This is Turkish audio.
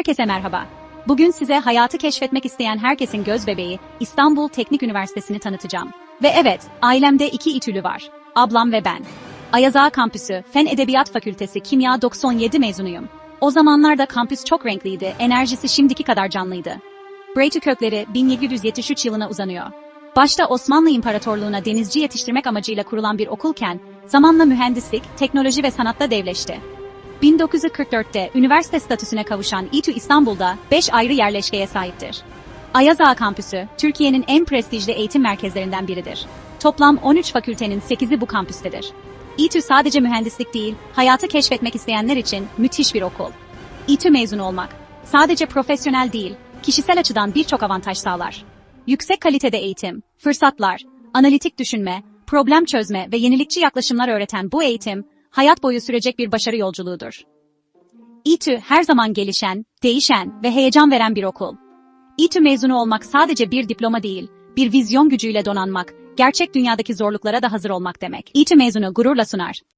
Herkese merhaba. Bugün size hayatı keşfetmek isteyen herkesin göz bebeği İstanbul Teknik Üniversitesi'ni tanıtacağım. Ve evet, ailemde iki İTÜ'lü var. Ablam ve ben. Ayaz Kampüsü, Fen Edebiyat Fakültesi Kimya 97 mezunuyum. O zamanlarda kampüs çok renkliydi, enerjisi şimdiki kadar canlıydı. Breytü kökleri 1773 yılına uzanıyor. Başta Osmanlı İmparatorluğu'na denizci yetiştirmek amacıyla kurulan bir okulken, zamanla mühendislik, teknoloji ve sanatta devleşti. 1944'te üniversite statüsüne kavuşan İTÜ İstanbul'da 5 ayrı yerleşkeye sahiptir. Ayaz Ağa Kampüsü, Türkiye'nin en prestijli eğitim merkezlerinden biridir. Toplam 13 fakültenin 8'i bu kampüstedir. İTÜ sadece mühendislik değil, hayatı keşfetmek isteyenler için müthiş bir okul. İTÜ mezunu olmak, sadece profesyonel değil, kişisel açıdan birçok avantaj sağlar. Yüksek kalitede eğitim, fırsatlar, analitik düşünme, problem çözme ve yenilikçi yaklaşımlar öğreten bu eğitim, hayat boyu sürecek bir başarı yolculuğudur. İTÜ her zaman gelişen, değişen ve heyecan veren bir okul. İTÜ mezunu olmak sadece bir diploma değil, bir vizyon gücüyle donanmak, gerçek dünyadaki zorluklara da hazır olmak demek. İTÜ mezunu gururla sunar.